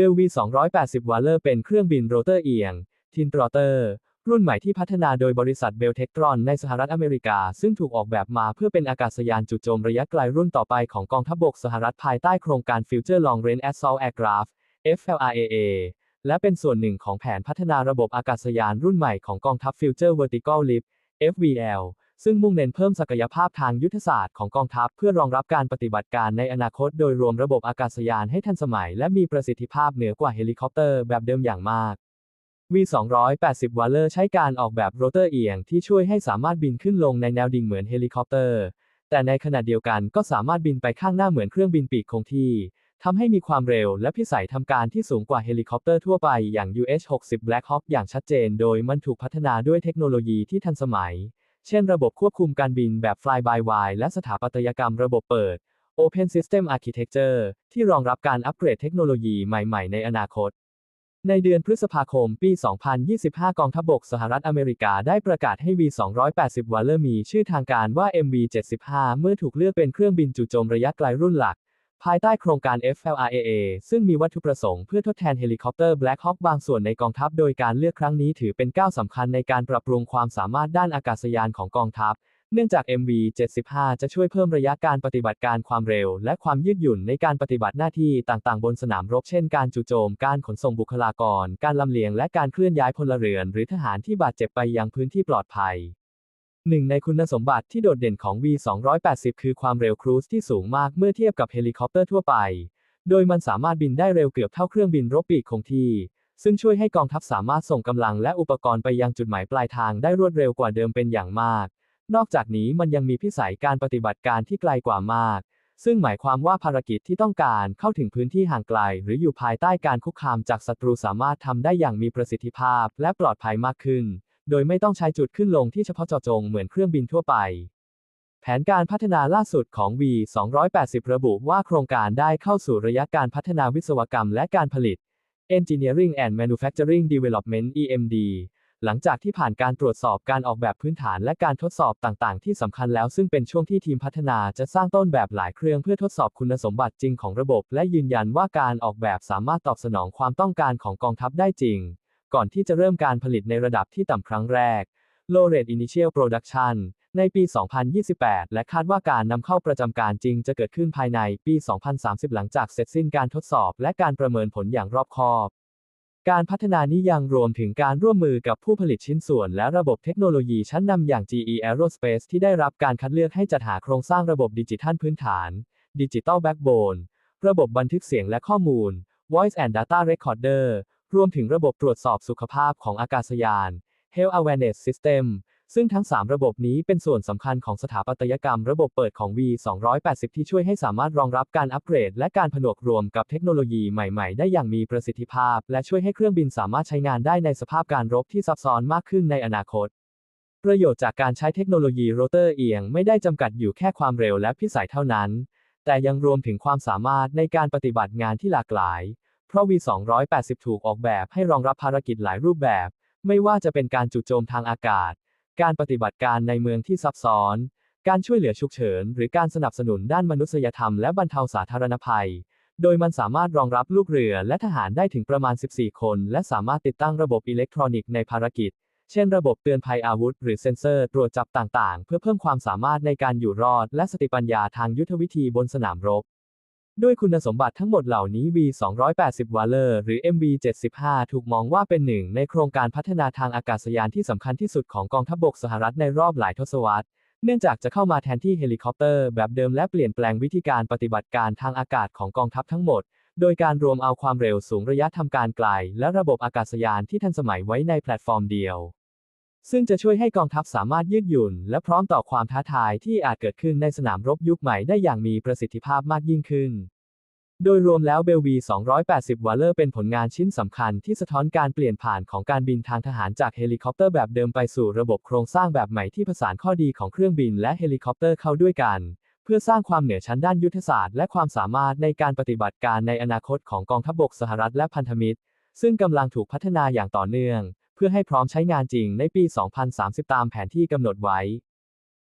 เบลวี280วาเลอร์เป็นเครื่องบินโรเตอร์เอียง ทินตรอเตอร์ รุ่นใหม่ที่พัฒนาโดยบริษัทเบลเทคตรอนในสหรัฐอเมริกา ซึ่งถูกออกแบบมาเพื่อเป็นอากาศยานจู่โจมระยะไกลรุ่นต่อไปของกองทัพบกสหรัฐภายใต้โครงการ Future Long Range Assault Aircraft FLRAA และเป็นส่วนหนึ่งของแผนพัฒนาระบบอากาศยานรุ่นใหม่ของกองทัพ Future Vertical Lift FVL ซึ่งมุ่งเน้นเพิ่มศักยภาพทางยุทธศาสตร์ของกองทัพเพื่อรองรับการปฏิบัติการในอนาคตโดยรวมระบบอากาศยานให้ทันสมัย และมีประสิทธิภาพเหนือกว่าเฮลิคอปเตอร์แบบเดิมอย่างมาก V280 วาเลอร์ใช้การออกแบบโรเตอร์เอียงที่ช่วยให้สามารถบินขึ้นลงในแนวดิ่งเหมือนเฮลิคอปเตอร์ แต่ในขณะเดียวกันก็สามารถบินไปข้างหน้าเหมือนเครื่องบินปีกคงที่ทำให้มีความเร็วและพิสัยทำการที่สูงกว่าเฮลิคอปเตอร์ทั่วไปอย่าง UH-60 Black Hawk อย่างชัดเจน โดยมันถูกพัฒนาด้วยเทคโนโลยีที่ทันสมัย เช่นระบบควบคุมการบินแบบ Fly by Wire และสถาปัตยกรรมระบบเปิด Open System Architecture ที่รองรับการอัปเกรดเทคโนโลยีใหม่ๆ ในอนาคต ในเดือนพฤษภาคม ปี 2025 กองทัพบกสหรัฐอเมริกาได้ประกาศให้ V280 วาเลอร์มีชื่อทางการว่า MV75 เมื่อถูกเลือกเป็นเครื่องบินจู่โจมระยะไกลรุ่นหลัก ภายใต้โครงการ FLRAA ซึ่งมีวัตถุประสงค์เพื่อทดแทนเฮลิคอปเตอร์ Black Hawk บางส่วนในกองทัพ โดยการเลือกครั้งนี้ถือเป็นก้าวสำคัญในการปรับปรุงความสามารถด้านอากาศยานของกองทัพ เนื่องจาก MV75 จะช่วยเพิ่มระยะการปฏิบัติการความเร็ว และความยืดหยุ่นในการปฏิบัติหน้าที่ต่างๆ บนสนามรบ เช่น การจู่โจม การขนส่งบุคลากร การลำเลียง และการเคลื่อนย้ายพลเรือน หรือทหารที่บาดเจ็บไปยังพื้นที่ปลอดภัย หนึ่งในคุณสมบัติที่โดดเด่นของ V280 คือความเร็วครูซที่สูงมากเมื่อเทียบกับเฮลิคอปเตอร์ทั่วไป โดยมันสามารถบินได้เร็วเกือบเท่าเครื่องบินรบปีกคงที่ ซึ่งช่วยให้กองทัพสามารถส่งกำลังและอุปกรณ์ไปยังจุดหมายปลายทางได้รวดเร็วกว่าเดิมเป็นอย่างมาก นอกจากนี้มันยังมีพิสัยการปฏิบัติการที่ไกลกว่ามาก ซึ่งหมายความว่าภารกิจที่ต้องการเข้าถึงพื้นที่ห่างไกล หรืออยู่ภายใต้การคุกคามจากศัตรูสามารถทำได้อย่างมีประสิทธิภาพและปลอดภัยมากขึ้น โดยไม่ต้องใช้จุดขึ้นลงที่เฉพาะเจาะจงเหมือนเครื่องบินทั่วไป แผนการพัฒนาล่าสุดของ V280 ระบุว่าโครงการได้เข้าสู่ระยะการพัฒนาวิศวกรรมและการผลิต Engineering and Manufacturing Development EMD หลังจากที่ผ่านการตรวจสอบการออกแบบพื้นฐานและการทดสอบต่างๆ ที่สำคัญแล้วซึ่งเป็นช่วงที่ทีมพัฒนาจะสร้างต้นแบบหลายเครื่องเพื่อทดสอบคุณสมบัติจริงของระบบ และยืนยันว่าการออกแบบสามารถตอบสนองความต้องการของกองทัพได้จริง ก่อนที่จะเริ่มการผลิตในระดับที่ต่ำครั้งแรก Low Rate Initial Production ในปี 2028 และคาดว่าการนำเข้าประจำการจริงจะเกิดขึ้นภายในปี 2030 หลังจากเสร็จสิ้นการทดสอบและการประเมินผลอย่างรอบคอบ การพัฒนานี้ยังรวมถึงการร่วมมือกับผู้ผลิตชิ้นส่วน และระบบเทคโนโลยีชั้นนำอย่าง GE Aerospace ที่ได้รับการคัดเลือกให้จัดหาโครงสร้างระบบดิจิทัลพื้นฐาน Digital Backbone ระบบบันทึกเสียงและข้อมูล Voice and Data Recorder รวมถึงระบบตรวจสอบสุขภาพของอากาศยาน Health Awareness System ซึ่งทั้ง 3 ระบบนี้เป็นส่วนสำคัญของสถาปัตยกรรมระบบเปิดของ V280 ที่ช่วยให้สามารถรองรับการอัปเกรด และการผนวกรวมกับเทคโนโลยีใหม่ ๆ ได้อย่างมีประสิทธิภาพ และช่วยให้เครื่องบินสามารถใช้งานได้ในสภาพการรบที่ซับซ้อนมากขึ้นในอนาคต ประโยชน์จากการใช้เทคโนโลยีโรเตอร์เอียงไม่ได้จำกัดอยู่แค่ความเร็วและพิสัยเท่านั้น แต่ยังรวมถึงความสามารถในการปฏิบัติงานที่หลากหลาย เพราะ V280 ถูกออกแบบให้รองรับภารกิจหลายรูปแบบ ไม่ว่าจะเป็นการจู่โจมทางอากาศ การปฏิบัติการในเมืองที่ซับซ้อน การช่วยเหลือฉุกเฉิน หรือการสนับสนุนด้านมนุษยธรรมและบรรเทาสาธารณภัย โดยมันสามารถรองรับลูกเรือและทหารได้ถึงประมาณ 14 คน และสามารถติดตั้งระบบอิเล็กทรอนิกส์ในภารกิจ เช่น ระบบเตือนภัยอาวุธ หรือเซ็นเซอร์ตรวจจับต่างๆ เพื่อเพิ่มความสามารถในการอยู่รอด และสติปัญญาทางยุทธวิธีบนสนามรบ ด้วยคุณสมบัติทั้งหมดเหล่านี้ V280 Valor หรือ MV75 ถูกมองว่าเป็นหนึ่งในโครงการพัฒนาทางอากาศยานที่สำคัญที่สุดของกองทัพบกสหรัฐในรอบหลายทศวรรษ เนื่องจากจะเข้ามาแทนที่เฮลิคอปเตอร์แบบเดิมและเปลี่ยนแปลงวิธีการปฏิบัติการทางอากาศของกองทัพทั้งหมด โดยการรวมเอาความเร็วสูงระยะทำการไกล และระบบอากาศยานที่ทันสมัยไว้ในแพลตฟอร์มเดียว ซึ่งจะช่วยให้กองทัพสามารถยืดหยุ่น และพร้อมต่อความท้าทายที่อาจเกิดขึ้นในสนามรบยุคใหม่ได้อย่างมีประสิทธิภาพมากยิ่งขึ้น โดยรวมแล้วเบลวี 280วาเลอร์เป็นผลงานชิ้นสำคัญที่สะท้อนการเปลี่ยนผ่านของการบินทางทหารจากเฮลิคอปเตอร์แบบเดิมไปสู่ระบบโครงสร้างแบบใหม่ที่ผสานข้อดีของเครื่องบินและเฮลิคอปเตอร์เข้าด้วยกัน เพื่อสร้างความเหนือชั้นด้านยุทธศาสตร์และความสามารถในการปฏิบัติการในอนาคตของกองทัพบกสหรัฐและพันธมิตร ซึ่งกำลังถูกพัฒนาอย่างต่อเนื่อง เพื่อให้พร้อมใช้งานจริงในปี 2030 ตามแผนที่กำหนดไว้